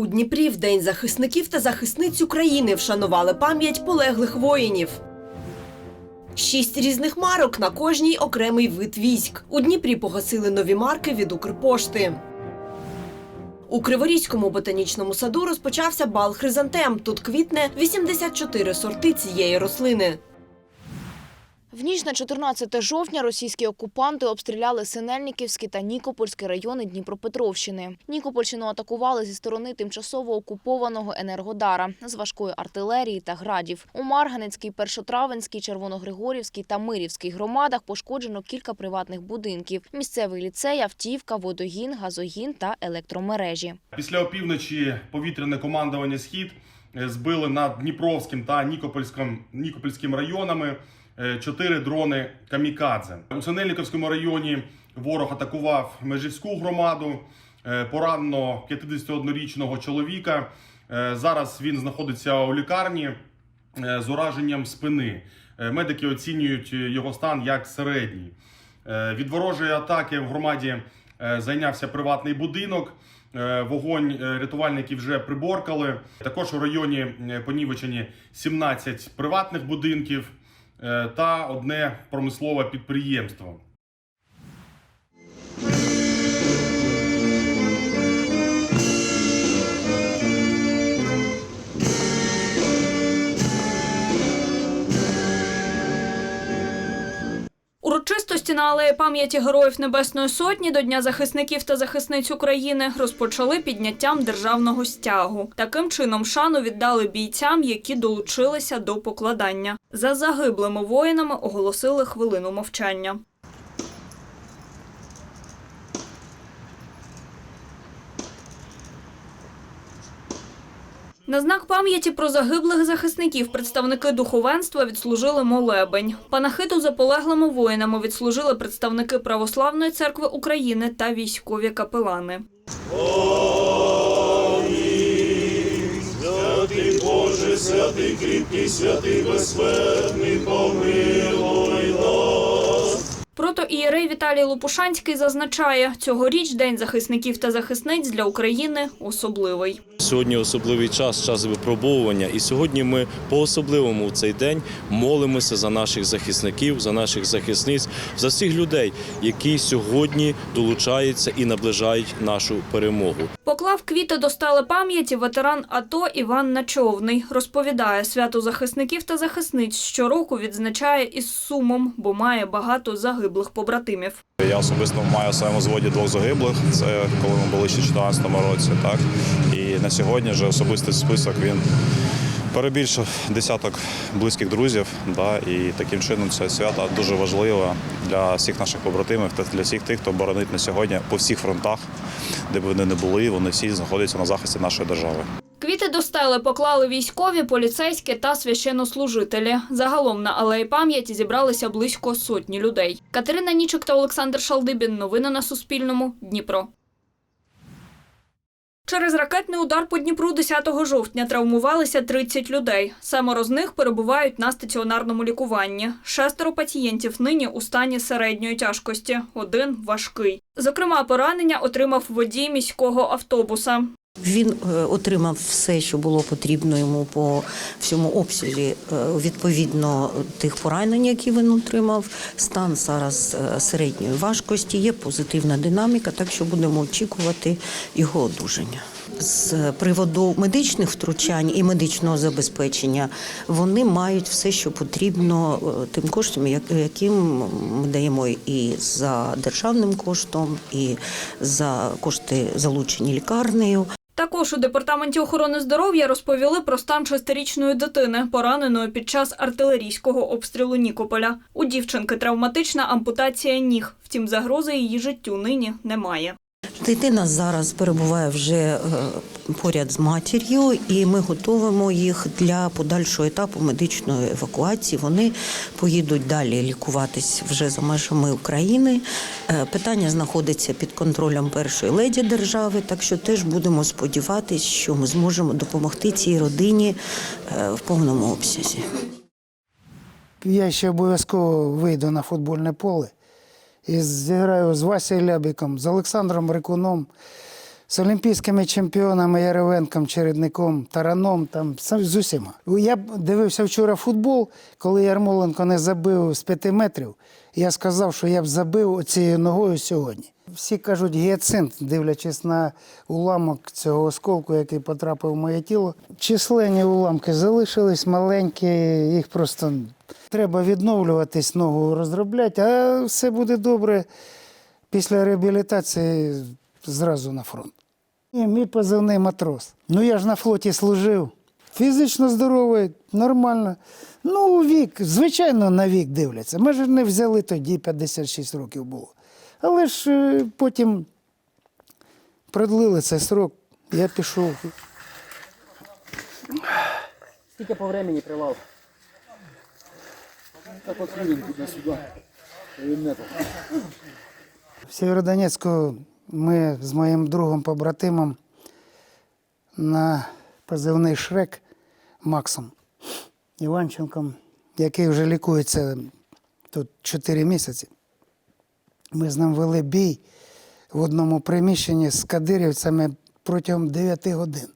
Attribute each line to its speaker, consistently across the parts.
Speaker 1: У Дніпрі в День захисників та захисниць України вшанували пам'ять полеглих воїнів. Шість різних марок на кожній окремий вид військ. У Дніпрі погасили нові марки від Укрпошти. У Криворізькому ботанічному саду розпочався бал хризантем. Тут квітне 84 сорти цієї рослини.
Speaker 2: В ніч на 14 жовтня російські окупанти обстріляли Синельниківський та Нікопольський райони Дніпропетровщини. Нікопольщину атакували зі сторони тимчасово окупованого Енергодара з важкої артилерії та градів. У Марганецькій, Першотравенській, Червоногригорівській та Мирівській громадах пошкоджено кілька приватних будинків: місцевий ліцей, автівка, водогін, газогін та електромережі.
Speaker 3: Після опівночі повітряне командування Схід збили над Дніпровським та Нікопольським, Нікопольським районами чотири дрони камікадзе. У Синельниковському районі ворог атакував Межівську громаду. Е, Поранено 51-річного чоловіка. Е, Зараз він знаходиться у лікарні е, з ураженням спини. Е, Медики оцінюють е, його стан як середній. Е, Від ворожої атаки в громаді е, зайнявся приватний будинок. Е, Вогонь е, рятувальники вже приборкали. Також у районі е, понівечені 17 приватних будинків е, та одне промислове підприємство.
Speaker 4: Урочистості на алеї пам'яті Героїв Небесної Сотні до Дня захисників та захисниць України розпочали підняттям державного стягу. Таким чином шану віддали бійцям, які долучилися до покладання. За загиблими воїнами оголосили хвилину мовчання. На знак пам'яті про загиблих захисників представники духовенства відслужили молебень. Панахиду за полеглими воїнами відслужили представники Православної церкви України та військові капелани.
Speaker 5: Святий Боже, святий кріпкий, святий безсмертний, помилуй нас.
Speaker 4: Протоієрей Віталій Лопушанський зазначає, цьогоріч День захисників та захисниць для України особливий.
Speaker 6: Сьогодні особливий час, час випробовування, і сьогодні ми по-особливому в цей день молимося за наших захисників, за наших захисниць, за всіх людей, які сьогодні долучаються і наближають нашу перемогу.
Speaker 4: Поклав квіти до стали пам'яті ветеран АТО Іван Начовний. Розповідає, свято захисників та захисниць щороку відзначає із сумом, бо має багато загиблих побратимів.
Speaker 7: Я особисто маю в своєму зводі двох загиблих. Це коли ми були ще в 2014 році. Так і на сьогодні вже особистий список він перебільшив десяток близьких друзів. Да, і таким чином це свято дуже важливе для всіх наших побратимів та для всіх тих, хто боронить на сьогодні по всіх фронтах, де б вони не були. Вони всі знаходяться на захисті нашої держави.
Speaker 4: Квіти до стели поклали військові, поліцейські та священнослужителі. Загалом на алеї пам'яті зібралися близько сотні людей. Катерина Нічик та Олександр Шалдибін. Новини на Суспільному. Дніпро. Через ракетний удар по Дніпру 10 жовтня травмувалися 30 людей. Семеро з них перебувають на стаціонарному лікуванні. Шестеро пацієнтів нині у стані середньої тяжкості, один важкий. Зокрема, поранення отримав водій міського автобуса.
Speaker 8: Він е, отримав все, що було потрібно йому по всьому обсязі е, відповідно тих поранень, які він отримав. Стан зараз е, середньої важкості, є позитивна динаміка, так що будемо очікувати його одужання. З приводу медичних втручань і медичного забезпечення вони мають все, що потрібно тим коштом, яким ми даємо і за державним коштом, і за кошти залучені лікарнею.
Speaker 4: Також у департаменті охорони здоров'я розповіли про стан шестирічної дитини, пораненої під час артилерійського обстрілу Нікополя. У дівчинки травматична ампутація ніг. Втім, загрози її життю нині немає.
Speaker 8: Дитина зараз перебуває вже е, поряд з матір'ю, і ми готуємо їх для подальшого етапу медичної евакуації. Вони поїдуть далі лікуватись вже за межами України. Е, Питання знаходиться під контролем першої леді держави, так що теж будемо сподіватися, що ми зможемо допомогти цій родині е, в повному обсязі.
Speaker 9: Я ще обов'язково вийду на футбольне поле і зіграю з Васею Лябіком, з Олександром Рикуном, з олімпійськими чемпіонами Яревенком, Чередником, Тараном, там з усіма. Я дивився вчора футбол, коли Ярмоленко не забив з п'яти метрів. Я сказав, що я б забив цією ногою сьогодні. Всі кажуть гіацинт, дивлячись на уламок цього осколку, який потрапив в моє тіло. Численні уламки залишились маленькі, їх просто треба відновлюватись, ногу розробляти, а все буде добре. Після реабілітації зразу на фронт. І мій позивний матрос. Ну я ж на флоті служив. Фізично здоровий, нормально. Ну, вік, звичайно, на вік дивляться. Ми ж не взяли тоді 56 років було. Але ж е, потім продлили цей срок, я пішов.
Speaker 10: Скільки по времени привал? Так от хвилин туди-сюди.
Speaker 9: В Сєвєродонецьку ми з моїм другом побратимом на позивний Шрек Максом Іванченком, який вже лікується тут 4 місяці. Ми з ним вели бій в одному приміщенні з кадирівцями протягом 9 годин.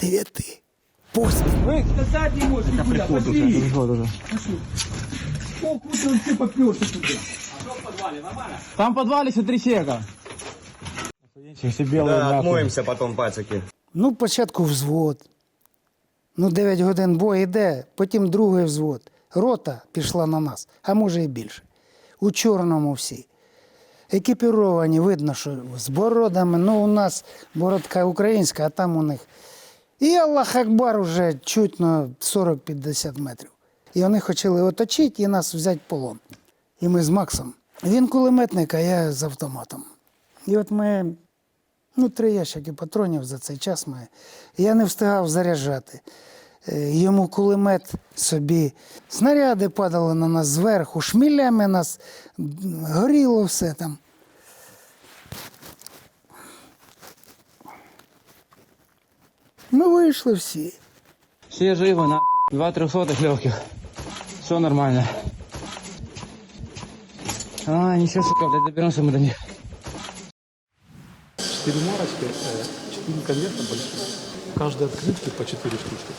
Speaker 9: 9. Поспіль.
Speaker 10: Ви сказати не можете, Юля, пошли. О, куда он ты попёрся туда? Там в подвале еще три чека. Все белые
Speaker 11: Да, отмоемся потом, пацаки.
Speaker 9: Ну, спочатку взвод. Ну, 9 годин бой йде, потім другий взвод. Рота пішла на нас, а може і більше. У чорному всі. Екіпіровані, видно, що з бородами. Ну, у нас бородка українська, а там у них. І Аллах Акбар уже чутно 40-50 метрів. І вони хотіли оточити і нас взяти полон. І ми з Максом. Він кулеметник, а я з автоматом. І от ми Ну, три ящики патронів за цей час має. Я не встигав заряджати. Е, Йому кулемет собі. Снаряди падали на нас зверху, шмілями нас м, горіло все там. Ми вийшли всі.
Speaker 10: Все живы, на. Два трехсотых легких. Все нормально. А, ничего, сука, блядь, доберемся мы до них.
Speaker 12: Четыре марочки, э, четыре конверта больших. В каждой по четыре штучки.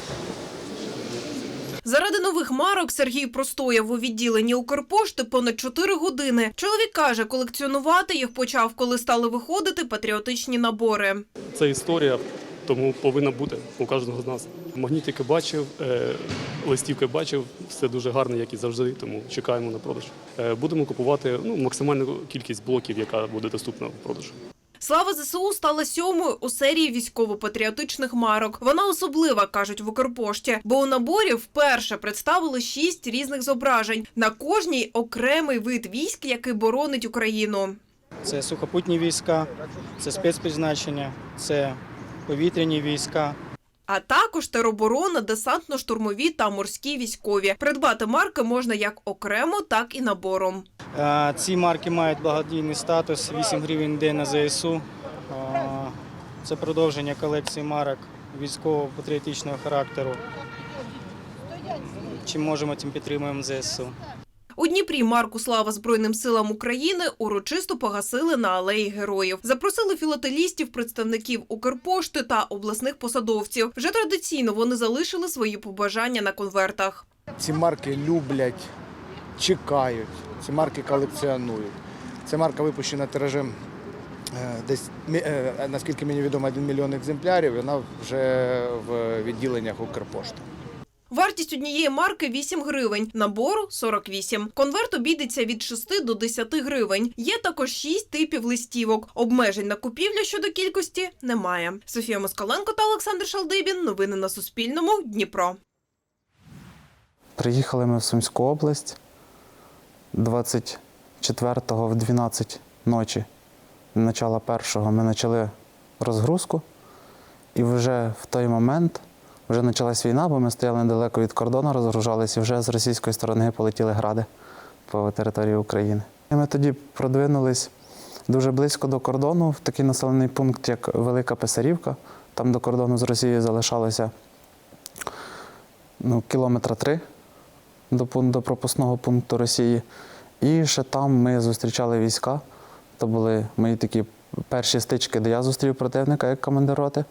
Speaker 1: Заради нових марок Сергій простояв у відділенні Укрпошти понад 4 години. Чоловік каже, колекціонувати їх почав, коли стали виходити патріотичні набори.
Speaker 12: Це історія, тому повинна бути у кожного з нас. Магнітики бачив, е, листівки бачив, все дуже гарно, як і завжди, тому чекаємо на продаж. Е, Будемо купувати ну, максимальну кількість блоків, яка буде доступна в продажу.
Speaker 1: Слава ЗСУ стала сьомою у серії військово-патріотичних марок. Вона особлива, кажуть в Укрпошті, бо у наборі вперше представили шість різних зображень. На кожній окремий вид військ, який боронить Україну.
Speaker 10: Це сухопутні війська, це спецпризначення, це повітряні війська.
Speaker 1: А також тероборона, десантно-штурмові та морські військові. Придбати марки можна як окремо, так і набором.
Speaker 10: Е, Ці марки мають благодійний статус 8 гривень день на ЗСУ. Е, Це продовження колекції марок військово-патріотичного характеру. Чим можемо, тим підтримуємо ЗСУ.
Speaker 1: У Дніпрі марку Слава Збройним силам України урочисто погасили на алеї героїв. Запросили філателістів, представників Укрпошти та обласних посадовців. Вже традиційно вони залишили свої побажання на конвертах.
Speaker 13: Ці марки люблять, чекають, ці марки колекціонують. Ця марка випущена тиражем е, десь, е, наскільки мені відомо, 1 мільйон екземплярів. Вона вже в відділеннях Укрпошти.
Speaker 1: Вартість однієї марки 8 гривень, набору 48. Конверт обійдеться від 6 до 10 гривень. Є також 6 типів листівок. Обмежень на купівлю щодо кількості немає. Софія Москаленко та Олександр Шалдибін. Новини на Суспільному. Дніпро.
Speaker 14: Приїхали ми в Сумську область 24-го в 12 ночі, начала першого, ми почали розгрузку. І вже в той момент вже почалась війна, бо ми стояли недалеко від кордону, розгружалися, і вже з російської сторони полетіли гради по території України. І ми тоді продвинулись дуже близько до кордону, в такий населений пункт, як Велика Писарівка. Там до кордону з Росією залишалося ну, кілометра три до, до пропускного пункту Росії. І ще там ми зустрічали війська. То були мої такі Перші стички, де я зустрів противника як командир роти,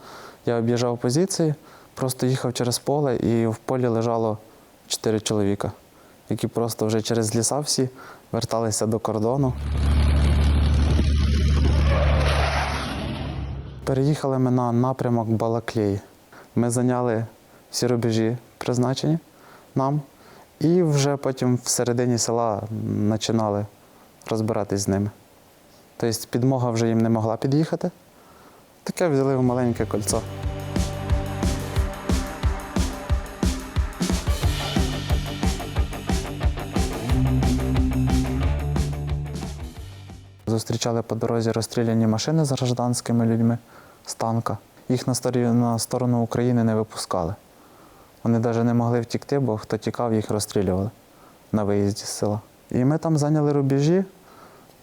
Speaker 14: я об'їжджав позиції, просто їхав через поле, і в полі лежало чотири чоловіка, які просто вже через ліса всі верталися до кордону. Переїхали ми на напрямок Балаклеї. Ми зайняли всі рубежі, призначені нам, і вже потім всередині села починали розбиратись з ними. Тобто підмога вже їм не могла під'їхати. Таке взяли в маленьке кольцо. Зустрічали по дорозі розстріляні машини з гражданськими людьми з танка. Їх на сторону України не випускали. Вони навіть не могли втікти, бо хто тікав, їх розстрілювали на виїзді з села. І ми там зайняли рубежі,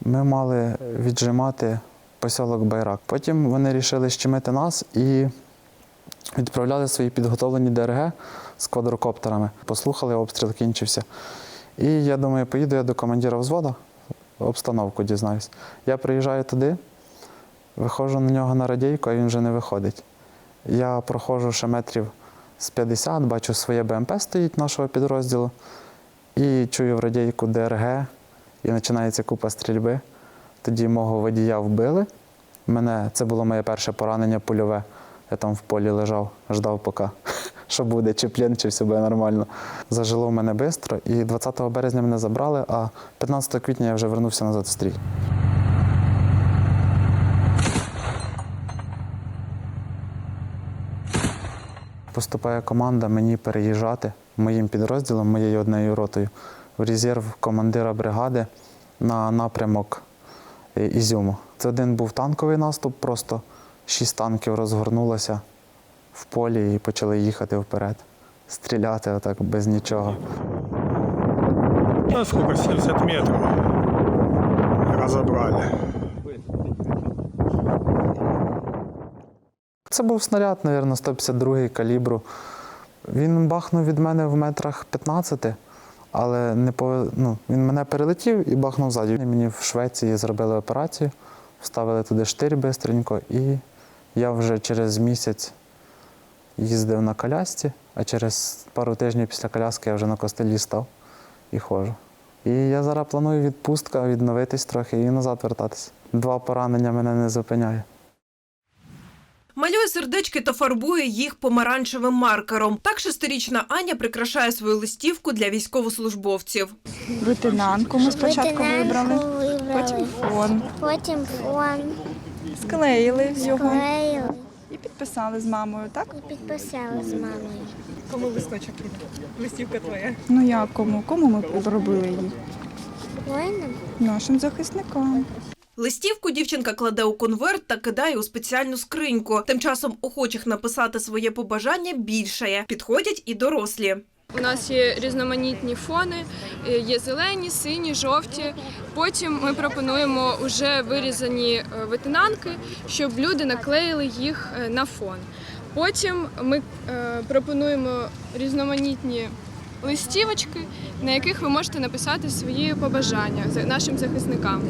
Speaker 14: ми мали віджимати посілок Байрак. Потім вони вирішили щемити нас і відправляли свої підготовлені ДРГ з квадрокоптерами. Послухали, обстріл кінчився. І я думаю, поїду я до командира взводу, обстановку дізнаюсь. Я приїжджаю туди, виходжу на нього на радійку, а він вже не виходить. Я проходжу ще метрів з 50, бачу своє БМП стоїть нашого підрозділу, і чую в радійку ДРГ, і починається купа стрільби. Тоді мого водія вбили. Мене, це було моє перше поранення польове. Я там в полі лежав, ждав, поки що буде, чи плен, чи все буде нормально. Зажило в мене швидко, і 20 березня мене забрали, а 15 квітня я вже вернувся назад в стрій. Поступає команда мені переїжджати моїм підрозділом, моєю однією ротою, в резерв командира бригади на напрямок е, Ізюму. Це один був танковий наступ, просто шість танків розгорнулося в полі і почали їхати вперед, стріляти отак без нічого.
Speaker 11: Ну, сколько, 70 метров разобрали.
Speaker 14: Це був снаряд, мабуть, 152 калібру. Він бахнув від мене в метрах 15, але не по, ну, він мене перелетів і бахнув ззаді. Мені в Швеції зробили операцію, вставили туди штир бистренько, і я вже через місяць їздив на колясці, а через пару тижнів після коляски я вже на костелі став і ходжу. І я зараз планую відпустка, відновитись трохи і назад вертатися. Два поранення мене не зупиняє.
Speaker 1: Малює сердечки та фарбує їх помаранчевим маркером. Так шестирічна Аня прикрашає свою листівку для військовослужбовців.
Speaker 15: Лейтенантку ми спочатку вибрали, потім фон.
Speaker 16: Потім фон
Speaker 15: Склеїли його
Speaker 16: склеїли
Speaker 15: і підписали з мамою, так?
Speaker 16: і підписали з мамою.
Speaker 15: Кому листочок Листівка твоя. Ну як кому? Кому ми зробили її?
Speaker 16: Воїнам
Speaker 15: Нашим захисникам.
Speaker 1: Листівку дівчинка кладе у конверт та кидає у спеціальну скриньку. Тим часом охочих написати своє побажання більшає. Підходять і дорослі.
Speaker 17: У нас є різноманітні фони, е, є зелені, сині, жовті. Потім ми пропонуємо вже вирізані е, ветенанки, щоб люди наклеїли їх е, на фон. Потім ми пропонуємо різноманітні листівочки, на яких ви можете написати свої побажання нашим захисникам.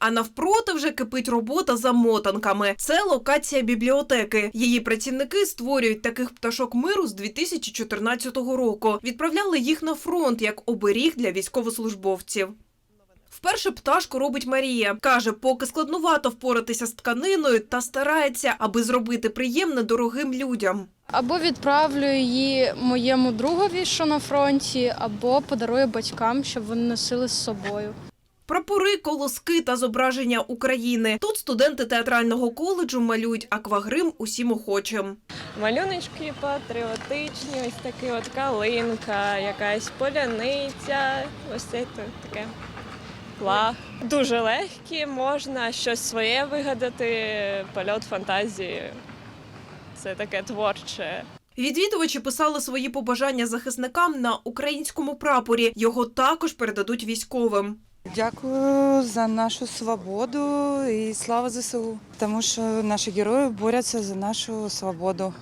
Speaker 1: А навпроти вже кипить робота за мотанками. Це локація бібліотеки. Її працівники створюють таких пташок миру з 2014 року. Відправляли їх на фронт як оберіг для військовослужбовців. Вперше пташку робить Марія. Каже, поки складнувато впоратися з тканиною та старається, аби зробити приємне дорогим людям.
Speaker 17: Або відправлю її моєму другові, що на фронті, або подарую батькам, щоб вони носили з собою.
Speaker 1: Прапори, колоски та зображення України. Тут студенти театрального коледжу малюють аквагрим усім охочим.
Speaker 18: Малюночки патріотичні, ось такі от калинка, якась поляниця, ось це таке флаг. Дуже легкі, можна щось своє вигадати, польот фантазії. Це таке творче.
Speaker 1: Відвідувачі писали свої побажання захисникам на українському прапорі. Його також передадуть військовим.
Speaker 15: Дякую за нашу свободу і слава ЗСУ, тому що наші герої борються за нашу свободу.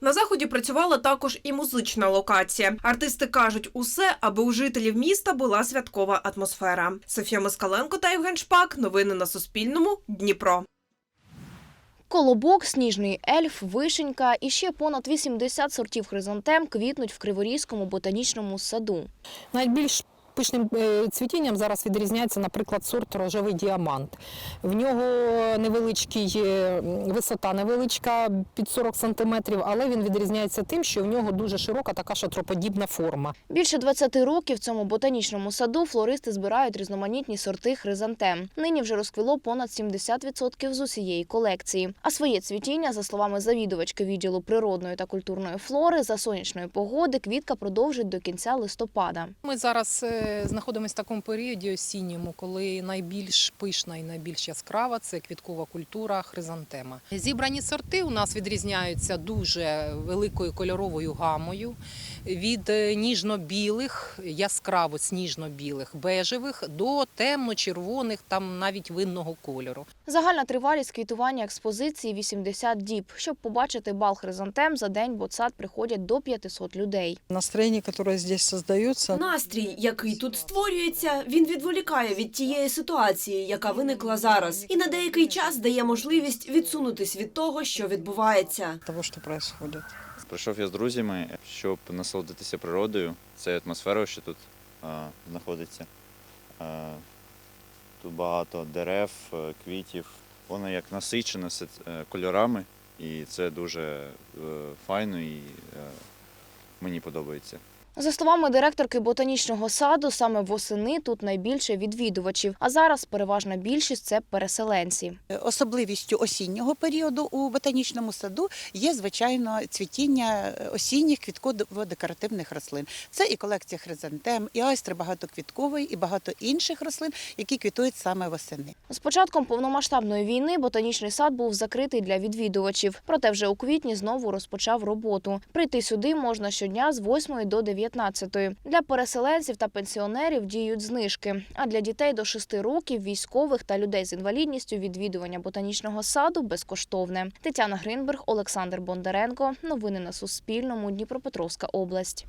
Speaker 1: На заході працювала також і музична локація. Артисти кажуть, усе, аби у жителів міста була святкова атмосфера. Софія Москаленко та Євген Шпак. Новини на Суспільному. Дніпро.
Speaker 2: Колобок, сніжний ельф, вишенька і ще понад 80 сортів хризантем квітнуть в Криворізькому ботанічному саду.
Speaker 11: Найбільш пишним е, цвітінням зараз відрізняється, наприклад, сорт рожевий діамант. В нього невеличкий е, висота невеличка під 40 сантиметрів, але він відрізняється тим, що в нього дуже широка така шатроподібна форма.
Speaker 2: Більше 20 років в цьому ботанічному саду флористи збирають різноманітні сорти хризантем. Нині вже розквіло понад 70% з усієї колекції. А своє цвітіння, за словами завідувачки відділу природної та культурної флори, за сонячної погоди квітка продовжить до кінця листопада.
Speaker 19: Ми зараз е, знаходимося в такому періоді осінньому, коли найбільш пишна і найбільш яскрава це квіткова культура хризантема. Зібрані сорти у нас відрізняються дуже великою кольоровою гамою від е, ніжно-білих, яскраво сніжно-білих, бежевих до темно-червоних, там навіть винного кольору.
Speaker 2: Загальна тривалість квітування експозиції 80 діб. Щоб побачити бал хризантем, за день в ботсад приходять до 500 людей.
Speaker 20: Настроение, которое здесь создается,
Speaker 1: Настрій, який тут створюється, він відволікає від тієї ситуації, яка виникла зараз, і на деякий час дає можливість відсунутись від того, що відбувається.
Speaker 20: того, что происходит.
Speaker 21: Прийшов я з друзями, щоб насолодитися природою, цією атмосферою, що тут а, знаходиться. А, тут багато дерев, е, квітів. Воно як насичено все ц- е, кольорами, і це дуже е, файно і е, мені подобається.
Speaker 2: За словами директорки ботанічного саду, саме восени тут найбільше відвідувачів. А зараз переважна більшість це переселенці.
Speaker 22: Особливістю осіннього періоду у ботанічному саду є, звичайно, цвітіння осінніх квітково-декоративних рослин. Це і колекція хризантем, і айстри багатоквіткової, і багато інших рослин, які квітують саме восени.
Speaker 2: З початком повномасштабної війни ботанічний сад був закритий для відвідувачів. Проте вже у квітні знову розпочав роботу. Прийти сюди можна щодня з 8 до 19. Для переселенців та пенсіонерів діють знижки. А для дітей до 6 років, військових та людей з інвалідністю відвідування ботанічного саду безкоштовне. Тетяна Гринберг, Олександр Бондаренко. Новини на Суспільному. Дніпропетровська область.